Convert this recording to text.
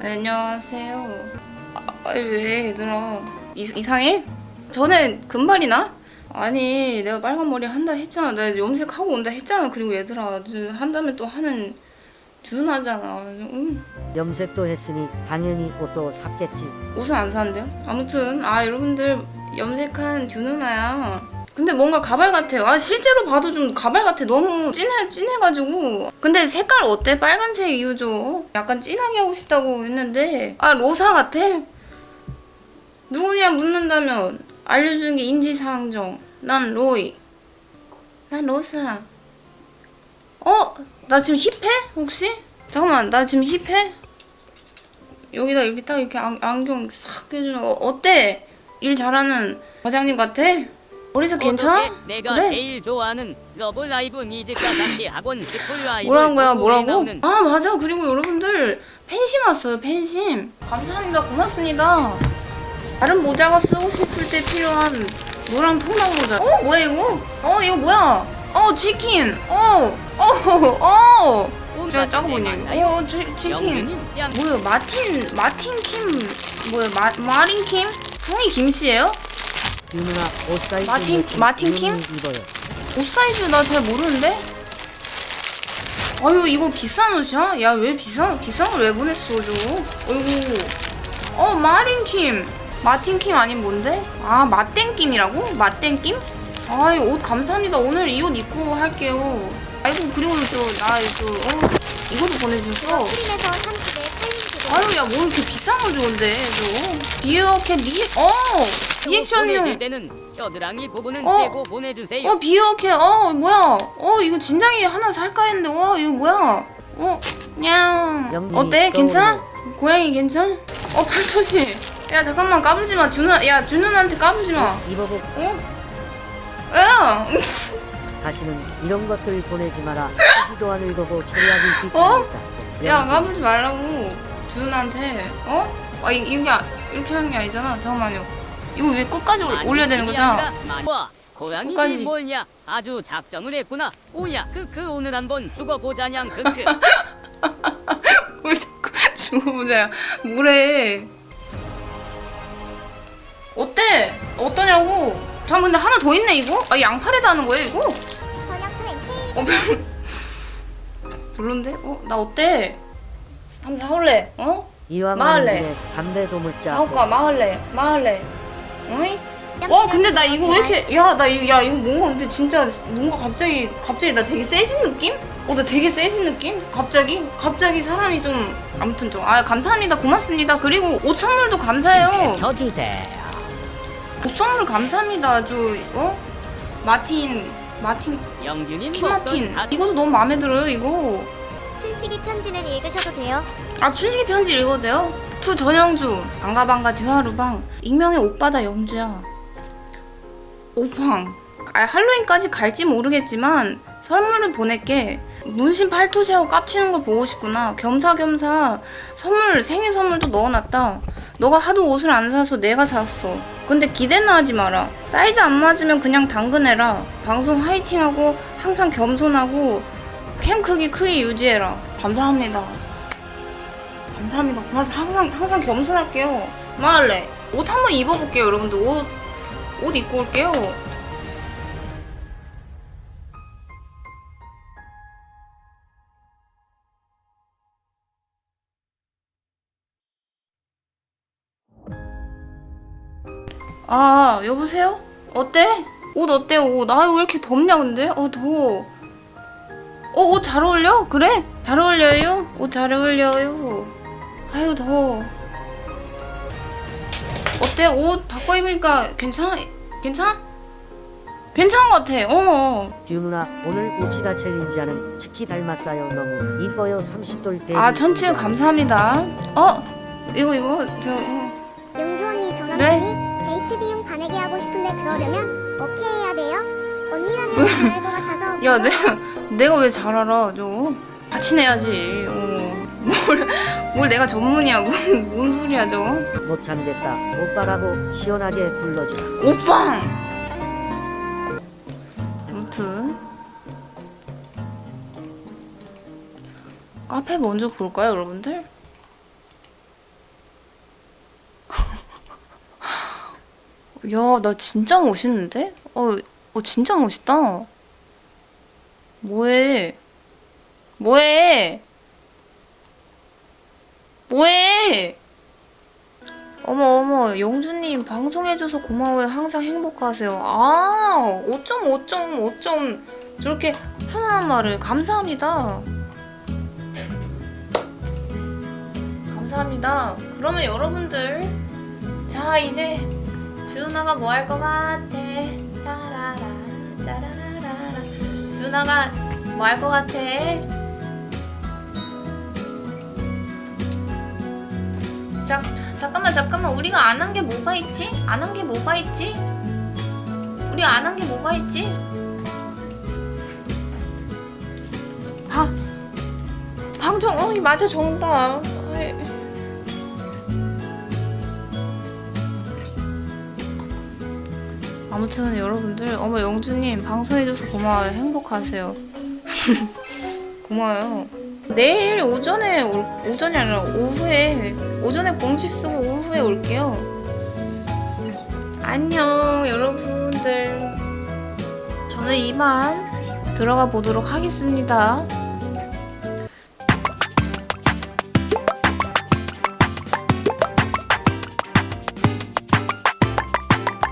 안녕하세요. 아, 왜 얘들아 이, 이상해? 전에 금발이나? 아니 내가 빨간 머리 한다 했잖아. 내가 염색하고 온다 했잖아. 그리고 얘들아 아주 한 다음에 또 하는 주둔하잖아. 음, 염색도 했으니 당연히 옷도 샀겠지. 옷은 안 사는데요? 아무튼 아 여러분들 염색한 준우나야. 근데 뭔가 가발 같아요. 아 실제로 봐도 좀 가발 같아. 너무 진해 진해가지고. 근데 색깔 어때? 빨간색 이유죠. 약간 진하게 하고 싶다고 했는데 아 로사 같아. 누구냐 묻는다면 알려주는 게 인지상정. 난 로이. 난 로사. 어? 나 지금 힙해? 혹시? 잠깐만 나 지금 힙해? 여기다 이렇게 딱 이렇게 안, 안경 싹 해주는 거 어때? 일 잘하는 과장님 같아? 머리색 괜찮아? 어떻게 내가 그래. 제일 좋아하는 러브 라이브 뮤직과 같이 학원 스쿨 아이돌 뭐라는 거야 뭐라고? 아 맞아 그리고 여러분들 팬심 왔어요 팬심 감사합니다 고맙습니다 다른 모자가 쓰고 싶을 때 필요한 노랑 통랑 모자 어 뭐야 이거? 어 이거 뭐야? 어 치킨 어어어 제가 짜고 보니 어 치- 치킨 뭐야 마틴 마틴 킴 뭐야 마 마린 킴? 성이 김씨예요? 유누나 옷 사이즈 마틴- 마틴 킴? 입어요. 옷 사이즈 나 잘 모르는데? 아유 이거 비싼 옷이야? 야 왜 비싼 비싼 걸 왜 보냈어 저? 어이구 어 마린킴 마틴킴 아닌 뭔데? 아 맛땡김이라고? 맛땡김? 아 이거 옷 감사합니다 오늘 이 옷 입고 할게요 아이고 그리고 저나 이거 어 이것도 보내줬어 프림에서 30에 팔림지도 아유 야 뭐 이렇게 비싼 걸 좋은데 저. 비어캣 리 어! 리액션용 보내실 때는 겨드랑이 부분은 어. 째고 보내주세요. 어 비어케 어 뭐야. 어 이거 진작에 하나 살까 했는데 와 이거 뭐야. 어 냥. 영민이 어때? 괜찮아. 고양이 괜찮 어 팔토시 야 잠깐만 까불지 마. 준우 야 준우한테 까불지 마. 입어보 어? 야 다시는 이런 것들 보내지 마라. 쓰지도 않을 거고 처리하기 어? 귀찮겠다. 야 까불지 말라고 준우한테 어? 아 이, 이게 아- 이렇게 하는 게 아니잖아 잠깐만요 이거 왜 끝까지 올- 올려야 되는 거잖아 와 고양이지 끝까지. 뭐냐 아주 작정을 했구나 오야 크크 오늘 한번 죽어보자냥 크크 뭘 자꾸 죽어보자야 뭐래 어때? 어떠냐고 잠 근데 하나 더 있네 이거? 아 양팔에다 하는 거야 이거? 어 별론데? 어? 나 어때? 한번 사올래? 어? 이왕 마을래. 담배도 물자. 사올까? 마을래? 마을래? 어이? 와 근데 나 이거 왜 이렇게 야 나 이거 야 이거 뭔가 근데 진짜 뭔가 갑자기 갑자기 나 되게 세진 느낌? 어 나 되게 세진 느낌? 갑자기 갑자기 사람이 좀 아무튼 좀 아 감사합니다 고맙습니다 그리고 옷 선물도 감사해요 더 주세요 옷 선물 감사합니다 아주 어 마틴 마틴 영균인 키마틴. 먹던 사 이것도 너무 마음에 들어요 이거. 춘식이 편지는 읽으셔도 돼요. 아 춘식이 편지 읽어도 돼요? 투 전영주. 반가반가 대화루방. 익명의 오빠다 영주야. 오팡 아, 할로윈까지 갈지 모르겠지만 선물을 보낼게. 문신 팔토시하고 깝치는 걸 보고 싶구나. 겸사겸사 선물 생일 선물도 넣어놨다. 너가 하도 옷을 안 사서 내가 샀어 근데 기대는 하지 마라 사이즈 안 맞으면 그냥 당근해라 방송 화이팅하고 항상 겸손하고 캠 크기 크게 유지해라 감사합니다 감사합니다. 항상 항상 겸손할게요. 말래. 옷 한번 입어볼게요, 여러분들. 옷, 옷 입고 올게요. 아, 여보세요? 어때? 옷 어때, 옷? 아, 왜 이렇게 덥냐, 근데? 어, 더워. 어, 옷 잘 어울려? 그래? 잘 어울려요? 옷 잘 어울려요. 아유 더워. 어때? 옷 바꿔 입으니까 괜찮아? 괜찮아? 괜찮은 것 같아. 어. 유누나 오늘 우치가 챌린지하는 치키 닮았어요. 너무 이뻐요. 30돌 데뷔. 아 천치유 감사합니다. 어? 이거 이거 저 하고 싶은데 그러려면 오케이 해야 돼요. 언니라면 잘할 것 같아서. 야 내가 내가 왜 잘 알아? 저 같이 내야지. 어. 뭘, 뭘 내가 전문이야? 뭔, 뭔 소리야 저거? 못 참겠다. 오빠라고 시원하게 불러주라. 오빵! 아무튼 카페 먼저 볼까요 여러분들? 야, 나 진짜 멋있는데? 어, 어 진짜 멋있다. 뭐해? 뭐해? 뭐해? 어머 어머 영주님 방송해줘서 고마워요 항상 행복하세요 아 어쩜 어쩜 어쩜 저렇게 훈훈한 말을 감사합니다 감사합니다 그러면 여러분들 자 이제 주나가 뭐 할 것 같아 따라라 짜라라라 주나가 뭐 할 것 같아 자, 잠깐만 잠깐만 우리가 안 한 게 뭐가 있지? 안 한 게 뭐가 있지? 우리 안 한 게 뭐가 있지? 아 방정 어 맞아 정답 아이. 아무튼 여러분들 어머 영주님 방송해줘서 고마워요 행복하세요 고마워요 내일 오전에 올, 오전이 아니라 오후에 오전에 공지 쓰고 오후에 올게요. 안녕 여러분들. 저는 이만 들어가 보도록 하겠습니다.